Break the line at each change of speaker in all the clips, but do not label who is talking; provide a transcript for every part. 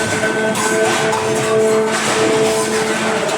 Thank you.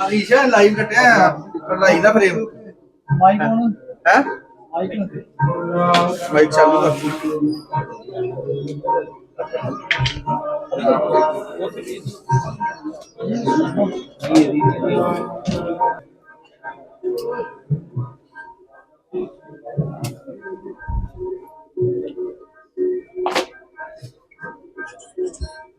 Elisha live ਕੱਟਿਆ ਕਢਾਈ ਦਾ frame
mic ਹੁਣ
ਹੈ?
ਮਾਈਕ
ਚਾਲੂ ਕਰ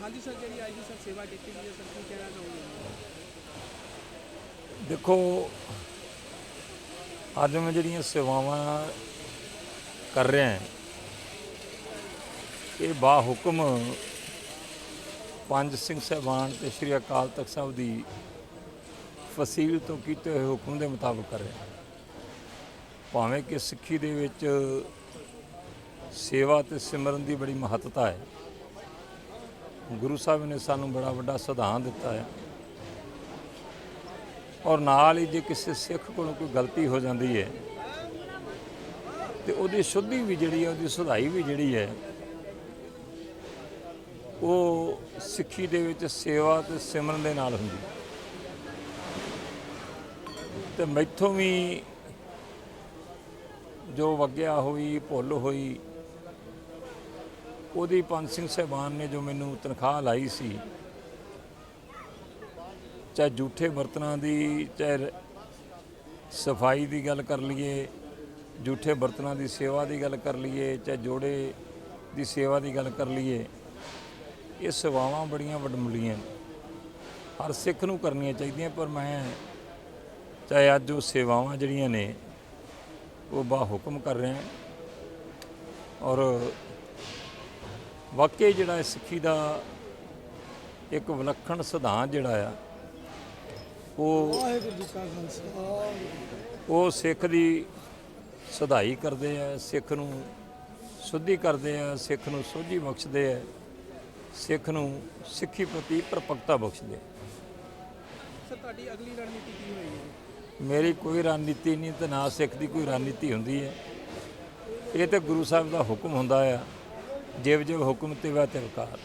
ਹਾਂਜੀ ਸਰ ਜਿਹੜੀ ਅੱਜ ਦੀ ਸਰ ਸੇਵਾ ਕੀਤੀ ਗਈ ਹੈ ਸਰ ਕੀ ਕਹਿਣਾ ਚਾਹੋਗੇ?
ਦੇਖੋ ਅੱਜ ਮੈਂ ਜਿਹੜੀਆਂ ਸੇਵਾਵਾਂ ਕਰ ਰਿਹਾ ਹਾਂ ਇਹ ਬਾ ਹੁਕਮ ਪੰਜ ਸਿੰਘ ਸਾਹਿਬਾਨ ਤੇ ਸ੍ਰੀ ਅਕਾਲ ਤਖਤ ਸਾਹਿਬ ਦੀ ਫਸੀਲ ਤੋਂ ਕੀਤੇ ਹੋਏ ਹੁਕਮ ਦੇ ਮੁਤਾਬਕ ਕਰ ਰਿਹਾ ਭਾਵੇਂ ਕਿ ਸਿੱਖੀ ਦੇ ਵਿੱਚ ਸੇਵਾ ਤੇ ਸਿਮਰਨ ਦੀ ਬੜੀ ਮਹੱਤਤਾ ਹੈ ਗੁਰੂ ਸਾਹਿਬ ਨੇ ਸਾਨੂੰ ਬੜਾ ਵੱਡਾ ਸਿਧਾਂਤ ਦਿੱਤਾ ਹੈ ਔਰ ਨਾਲ ਹੀ ਜੇ ਕਿਸੇ ਸਿੱਖ ਕੋਲੋਂ ਕੋਈ ਗਲਤੀ ਹੋ ਜਾਂਦੀ ਹੈ, ਤੇ ਉਹਦੀ ਸ਼ੁੱਧੀ ਵੀ ਜਿਹੜੀ ਹੈ, ਉਹਦੀ ਸੁਧਾਈ ਵੀ ਜਿਹੜੀ ਹੈ, ਉਹ ਸਿੱਖੀ ਦੇ ਵਿੱਚ ਸੇਵਾ ਤੇ ਸਿਮਰਨ ਦੇ ਨਾਲ ਹੁੰਦੀ ਹੈ। ਤੇ ਮੈਥੋਂ ਵੀ ਜੋ ਵਗਿਆ ਹੋਈ, ਭੁੱਲ ਹੋਈ, ਉਹਦੀ ਪੰਜ ਸਿੰਘ ਸਾਹਿਬਾਨ ਨੇ ਜੋ ਮੈਨੂੰ ਤਨਖਾਹ ਲਾਈ ਸੀ, ਚਾਹੇ ਝੂਠੇ ਬਰਤਨਾਂ ਦੀ, ਚਾਹੇ ਸਫ਼ਾਈ ਦੀ ਗੱਲ ਕਰ ਲਈਏ, ਝੂਠੇ ਬਰਤਨਾਂ ਦੀ ਸੇਵਾ ਦੀ ਗੱਲ ਕਰ ਲਈਏ, ਚਾਹੇ ਜੋੜੇ ਦੀ ਸੇਵਾ ਦੀ ਗੱਲ ਕਰ ਲਈਏ, ਇਹ ਸੇਵਾਵਾਂ ਬੜੀਆਂ ਵੱਡਮੁੱਲੀਆਂ ਹਰ ਸਿੱਖ ਨੂੰ ਕਰਨੀਆਂ ਚਾਹੀਦੀਆਂ, ਪਰ ਮੈਂ ਚਾਹੇ ਅੱਜ ਉਹ ਸੇਵਾਵਾਂ ਜਿਹੜੀਆਂ ਨੇ ਉਹ ਬਾ ਹੁਕਮ ਕਰ ਰਿਹਾ ਔਰ ਵਾਕਈ ਜਿਹੜਾ ਸਿੱਖੀ ਦਾ ਇੱਕ ਵਿਲੱਖਣ ਸਿਧਾਂਤ ਜਿਹੜਾ ਆ ਉਹ ਉਹ ਸਿੱਖ ਦੀ ਸੁਧਾਈ ਕਰਦੇ ਆ ਸਿੱਖ ਨੂੰ ਸੁੱਧੀ ਕਰਦੇ ਆ ਸਿੱਖ ਨੂੰ ਸੋਝੀ ਬਖਸ਼ਦੇ ਆ ਸਿੱਖ ਨੂੰ ਸਿੱਖੀ ਪ੍ਰਤੀ ਪ੍ਰਪਕਤਾ ਬਖਸ਼ਦੇ ਆ।
ਸਰ ਤੁਹਾਡੀ ਅਗਲੀ ਰਣਨੀਤੀ ਕੀ ਹੋਏਗੀ?
ਮੇਰੀ ਕੋਈ ਰਣਨੀਤੀ ਨਹੀਂ ਤੇ ਨਾ ਸਿੱਖ ਦੀ ਕੋਈ ਰਣਨੀਤੀ ਹੁੰਦੀ ਹੈ। ਇਹ ਤੇ ਗੁਰੂ ਸਾਹਿਬ ਦਾ ਹੁਕਮ ਹੁੰਦਾ ਆ। ਜਿਵ ਜਿਵ ਹੁਕਮ ਤੇ ਵਾ ਤਿਵਕਾਰ